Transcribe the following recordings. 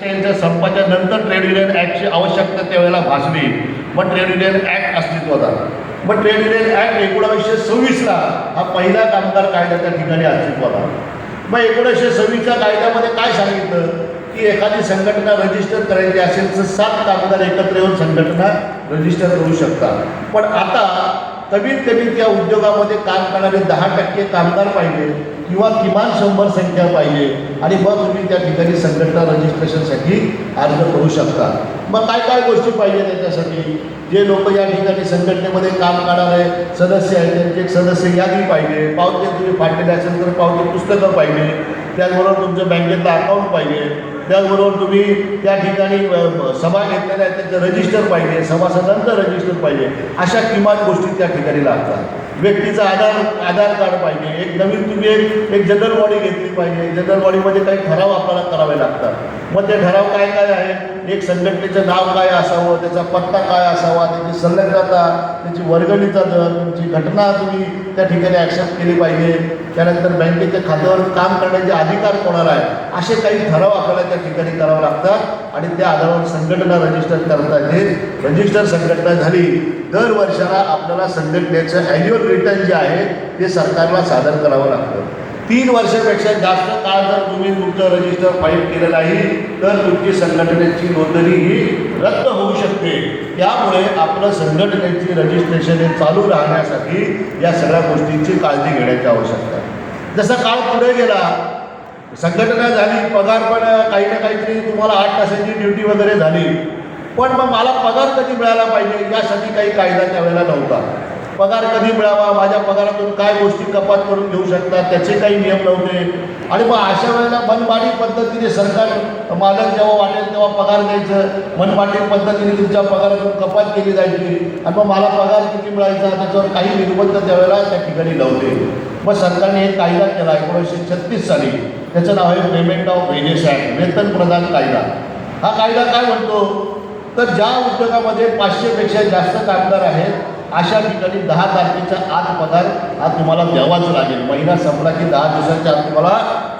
त्यांच्या संपाच्या नंतर ट्रेड युनियन ॲक्टची आवश्यकता त्यावेळेला भासली. मग ट्रेड युनियन ॲक्ट अस्तित्वात आला. मग ट्रेड युनियन ॲक्ट एकोणावीसशे सव्वीसला हा पहिला कामगार कायदा त्या ठिकाणी अस्तित्वात आला. मग एकोणीसशे सव्वीसच्या कायद्यामध्ये काय सांगितलं? की एखादी संघटना रजिस्टर करायची असेल तर सात कामगार एकत्र येऊन संघटना रजिस्टर करू शकतात. पण आता कमीत कमी त्या उद्योगामध्ये काम करणारे दहा टक्के कामगार पाहिजे किंवा किमान शंभर संख्या पाहिजे. आणि मग तुम्ही त्या ठिकाणी संघटना रजिस्ट्रेशनसाठी अर्ज करू शकता. मग काय काय गोष्टी पाहिजे त्याच्यासाठी? जे लोक या ठिकाणी संघटनेमध्ये काम करणारे सदस्य आहेत त्यांची एक सदस्य यादी पाहिजे. पावते तुम्ही फाटलेले असेल तर पावते पुस्तकं पाहिजे. त्याचबरोबर तुमचं बँकेतलं अकाउंट पाहिजे. त्याचबरोबर तुम्ही त्या ठिकाणी सभा घेतलेल्या आहेत त्याचं रजिस्टर पाहिजे सभासदांचं रजिस्टर पाहिजे अशा किमान गोष्टी त्या ठिकाणी लागतात. व्यक्तीचं आधार आधार कार्ड पाहिजे. एक नवीन तुम्ही एक एक जनरल बॉडी घेतली पाहिजे. जनरल बॉडीमध्ये काही ठराव आपल्याला करावे लागतात. मग ते ठराव काय काय आहे? एक संघटनेचं नाव काय असावं? त्याचा पत्ता काय असावा? त्याची संलग्नता त्याची वर्गणीचा दर तुमची घटना तुम्ही त्या ठिकाणी ॲक्सेप्ट केली पाहिजे. त्यानंतर बँकेच्या खात्यावर काम करण्याचे अधिकार कोणाला आहे? असे काही ठराव आपल्याला त्या ठिकाणी करावे लागतात. आणि त्या आधारावर संघटना रजिस्टर करता येते रजिस्टर संघटना झाली दर वर्षाला आपल्याला संघटनेचं ॲन्युअल रिटर्न जे आहे ते सरकारला सादर करावं लागतं. तीन वर्षापेक्षा जास्त काळ जर तुम्ही तुमचं रजिस्टर फाईल केलं नाही तर तुमची संघटनेची नोंदणी ही रद्द होऊ शकते. त्यामुळे आपलं संघटनेची रजिस्ट्रेशन हे चालू राहण्यासाठी या सगळ्या गोष्टींची काळजी घेण्याची आवश्यकता आहे. जसा काळ पुढे गेला संघटना झाली पगार पण काही ना काहीतरी तुम्हाला आठ तासांची ड्युटी वगैरे झाली. पण मग मला पगार कधी मिळाला पाहिजे? यासाठी काही कायदा त्यावेळेला नव्हता. पगार कधी मिळावा? माझ्या पगारातून काय गोष्टी कपात करून घेऊ शकतात? त्याचे काही नियम नव्हते. आणि मग अशा वेळेला मनमाडी पद्धतीने सरकार मालक जेव्हा वाटेल तेव्हा पगार द्यायचं. मनमाडी पद्धतीने तुमच्या पगारातून कपात केली जायची. आणि मग मला पगार किती मिळायचा? त्याच्यावर काही निर्बंध त्यावेळेला त्या ठिकाणी नव्हते. मग सरकारने एक कायदा केला एकोणीसशे छत्तीस साली. त्याचं नाव आहे पेमेंट ऑफ वेजेस ॲक्ट वेतन प्रदान कायदा. हा कायदा काय म्हणतो? तर ज्या उद्योगामध्ये पाचशेपेक्षा जास्त कामगार आहेत अशा ठिकाणी दहा तारखेच्या आत पगार हा तुम्हाला द्यावाच लागेल. महिना संपला की दहा दिवसाच्या आत तुम्हाला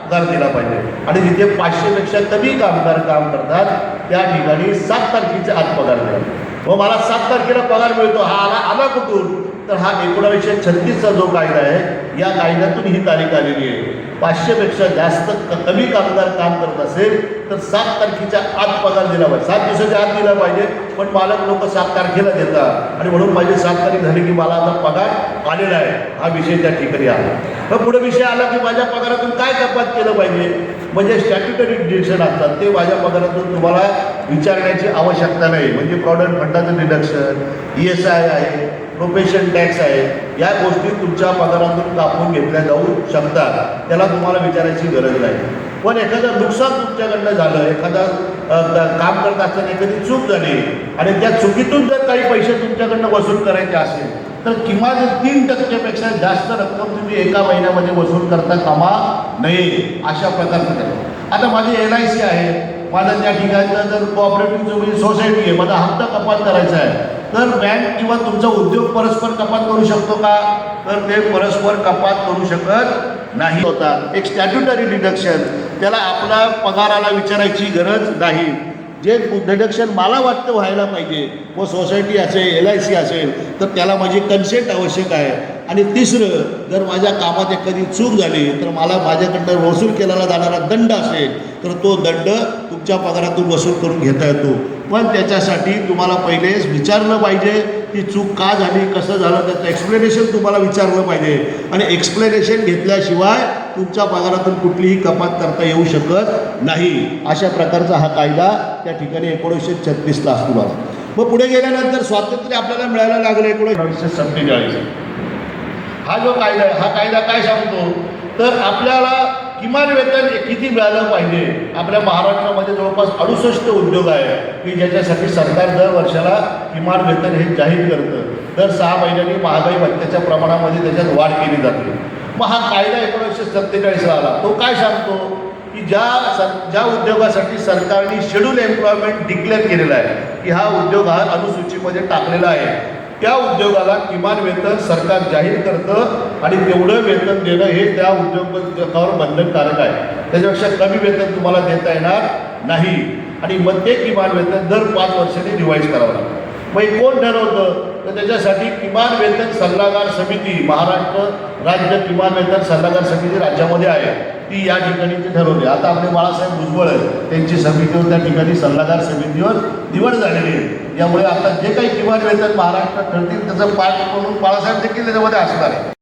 पगार दिला पाहिजे. आणि जिथे पाचशेपेक्षा कमी कामगार काम करतात त्या ठिकाणी सात तारखेच्या आत पगार द्या. व मला सात तारखेला पगार मिळतो. हा आला आला कुठून? तर हा एकोणावीसशे छत्तीसचा जो कायदा आहे या कायद्यातून ही तारीख आलेली आहे. पाचशेपेक्षा जास्त कमी कामगार काम करत असेल तर सात तारखेच्या आत पगार दिला पाहिजे. सात दिवसाच्या आत दिला पाहिजे पण मालक लोक सात तारखेला देतात. आणि म्हणून माझी सात तारीख झाली की मला आता पगार आलेला आहे. हा विषय त्या ठिकाणी आला मग पुढे विषय आला की माझ्या पगारातून काय कपात केलं पाहिजे? म्हणजे स्टॅट्युटरी डिडक्शन असतात. ते माझ्या पगारातून तुम्हाला विचारण्याची आवश्यकता नाही. म्हणजे प्रॉडक्ट फंडाचं डिडक्शन ई एस आय आहे प्रोफेशन टॅक्स आहे. या गोष्टी तुमच्या पगारातून कापून घेतल्या जाऊ शकतात. त्याला तुम्हाला विचारायची गरज नाही. पण एखादं नुकसान तुमच्याकडनं झालं एखादा काम करत असताना एखादी चूक झाली आणि त्या चुकीतून जर काही पैसे तुमच्याकडनं वसूल करायचे असेल तर किमान तीन टक्केपेक्षा जास्त रक्कम तुम्ही एका महिन्यामध्ये वसूल करता कामा नये अशा प्रकारचं आता माझी एल आय सी आहे. माझं त्या ठिकाणचं जर कोऑपरेटिव्ह म्हणजे सोसायटी आहे. माझा हप्ता कपात करायचा आहे. तर बँक किंवा तुमचा उद्योग परस्पर कपात करू शकतो का? तर ते परस्पर कपात करू शकत नाही. होता. एक स्टॅट्युटरी डिडक्शन त्याला आपला पगाराला विचारायची गरज नाही. जे डिडक्शन मला वाटतं व्हायला पाहिजे व सोसायटी असेल एल आय सी असेल तर त्याला माझी कन्सेंट आवश्यक आहे. आणि तिसरं जर माझ्या कामात एखादी चूक झाली तर मला माझ्याकडनं वसूल केलेला जाणारा दंड असेल तर तो दंड तुमच्या पगारातून वसूल करून घेता येतो. पण त्याच्यासाठी तुम्हाला पहिलेच विचारलं पाहिजे ती चूक का झाली कसं झालं त्याचं एक्सप्लेनेशन तुम्हाला विचारलं पाहिजे. आणि एक्सप्लेनेशन घेतल्याशिवाय तुमच्या पगारातून कुठलीही कपात करता येऊ शकत नाही. अशा प्रकारचा हा कायदा त्या ठिकाणी एकोणीसशे छत्तीसला असतो मला मग पुढे गेल्यानंतर स्वातंत्र्य आपल्याला मिळायला लागलं एकोणीसशे सत्तेचाळीस हा जो कायदा आहे हा कायदा काय सांगतो? तर आपल्याला किमान वेतन किती मिळालं पाहिजे? आपल्या महाराष्ट्रामध्ये जवळपास अडुसष्ट उद्योग आहे की ज्याच्यासाठी सरकार दर वर्षाला किमान वेतन हे जाहीर करतं. दर सहा महिन्यांनी महागाई भत्त्याच्या प्रमाणामध्ये त्याच्यात वाढ केली जाते. मग हा कायदा एकोणीसशे सत्तेचाळीसला आला. तो काय सांगतो? की ज्या सर ज्या उद्योगासाठी सरकारने शेड्यूल एम्प्लॉयमेंट डिक्लेअर केलेला आहे की हा उद्योग हा अनुसूचीमध्ये टाकलेला आहे त्या उद्योगाला किमान वेतन सरकार जाहीर करतं आणि तेवढं वेतन देणं हे त्या उद्योगावर बंधनकारक आहे. त्याच्यापेक्षा कमी वेतन तुम्हाला देता येणार नाही. आणि मग ते किमान वेतन दर पाच वर्षांनी रिवाईज करावं लागतं. मग कोण ठरवतं? तर त्याच्यासाठी किमान वेतन सल्लागार समिती महाराष्ट्र राज्य किमान वेतन सल्लागार समिती राज्यामध्ये आहे ती या ठिकाणी ती ठरवली. आता आपले बाळासाहेब भुजबळ त्यांची समितीवर त्या ठिकाणी सल्लागार समितीवर निवड झालेली आहे. यामुळे आता जे काही किमान वेतन महाराष्ट्रात ठरतील त्याचं पाठ म्हणून बाळासाहेब देखील त्याच्यामध्ये असणार आहे